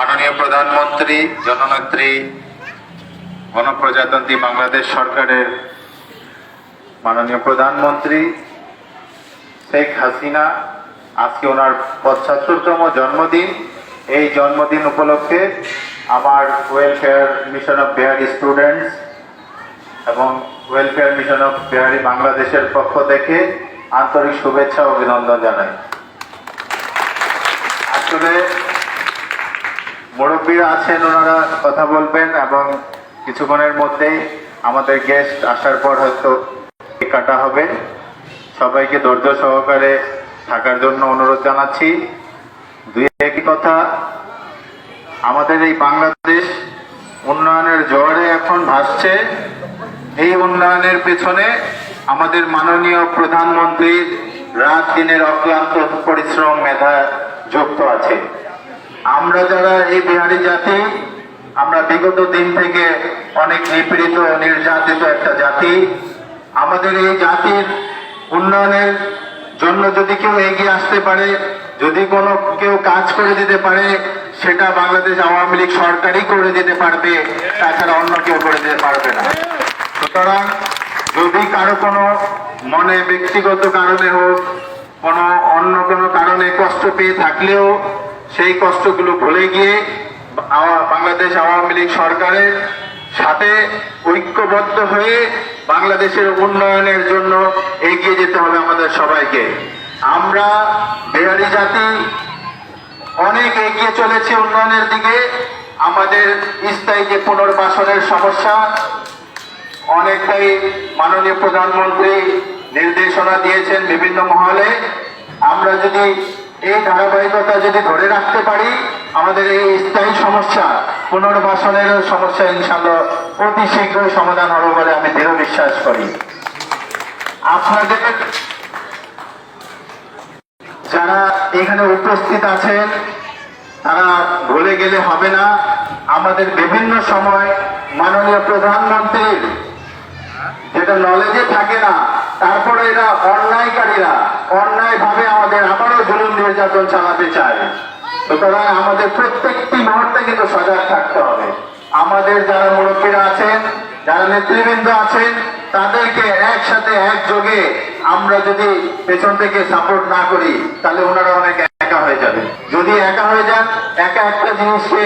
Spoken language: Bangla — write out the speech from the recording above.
মাননীয় প্রধানমন্ত্রী, জননেত্রী, গণপ্রজাতন্ত্রী বাংলাদেশ সরকারের মাননীয় প্রধানমন্ত্রী শেখ হাসিনা, আজকে ওনার পঁচাত্তরতম জন্মদিন। এই জন্মদিন উপলক্ষে আমার welfare mission of Bihari students এবং ওয়েলফেয়ার মিশন অফ বিহারি বাংলাদেশের পক্ষ থেকে আন্তরিক শুভেচ্ছা অভিনন্দন জানাই। আসলে মুরব্বীরা আছেন, ওনারা কথা বলবেন এবং কিছুক্ষণের মধ্যেই আমাদের গেস্ট আসার পর হয়তো কাটা হবে। সবাইকে ধৈর্য সহকারে থাকার জন্য অনুরোধ জানাচ্ছি। দুই একই কথা, আমাদের এই বাংলাদেশ উন্নয়নের জোয়ারে এখন ভাসছে। এই উন্নয়নের পেছনে আমাদের মাননীয় প্রধানমন্ত্রীর রাত দিনের অক্লান্ত পরিশ্রম মেধা যুক্ত আছে। আমরা যারা এই বিহারি জাতি, আমরা বিগত দিন থেকে অনেক নিপীড়িত নির্যাতিত একটা জাতি। আমাদের এই জাতির উন্নয়নের জন্য যদি কেউ এগিয়ে আসতে পারে, যদি কোনো কেউ কাজ করে দিতে পারে, সেটা বাংলাদেশ আওয়ামী লীগ সরকারই করে দিতে পারবে, তাছাড়া অন্য কেউ করে দিতে পারবে না। সুতরাং যদি কারও কোনো মনে ব্যক্তিগত কারণে হোক, কোনো অন্য কোনো কারণে কষ্ট পেয়ে থাকলেও সেই কষ্টগুলো ভুলে গিয়ে বাংলাদেশ আওয়ামী লীগ সরকারের সাথে ঐক্যবদ্ধ হয়ে বাংলাদেশের উন্নয়নের জন্য এগিয়ে যেতে হবে আমাদের সবাইকে। আমরা বিহারি জাতি অনেক এগিয়ে চলেছে উন্নয়নের দিকে। আমাদের স্থায়ী যে পুনর্বাসনের সমস্যা, অনেকটাই মাননীয় প্রধানমন্ত্রী নির্দেশনা দিয়েছেন বিভিন্ন মহলে। আমরা যদি এই ধারাবাহিকতা যদি ধরে রাখতে পারি, আমাদের এই স্থায়ী সমস্যা, পুনর্বাসনের সমস্যা ইনশাল্লাহ অতি শীঘ্রই সমাধান হবে বলে আমি দৃঢ় বিশ্বাস করি। আপনাদের যারা এখানে উপস্থিত আছেন, তারা ভুলে গেলে হবে না। আমাদের বিভিন্ন সময় মাননীয় প্রধানমন্ত্রীর যেটা নলেজে থাকে না তারপরে এরা অন্যায়কারীরা অন্যায় ভাবে আমাদের আবারও জুলুম নির্যাতন চালাতে চায়। সুতরাং আমাদের প্রত্যেকটি মুহূর্তে কিন্তু সজাগ থাকতে হবে। আমাদের যারা মুরব্বীরা আছেন, যারা নেতৃবৃন্দ আছেন, তাদেরকে একসাথে একযোগে আমরা যদি পেছন থেকে সাপোর্ট না করি, তাহলে ওনারা অনেক একা হয়ে যাবে। যদি একা হয়ে যান, একা একটা জিনিসকে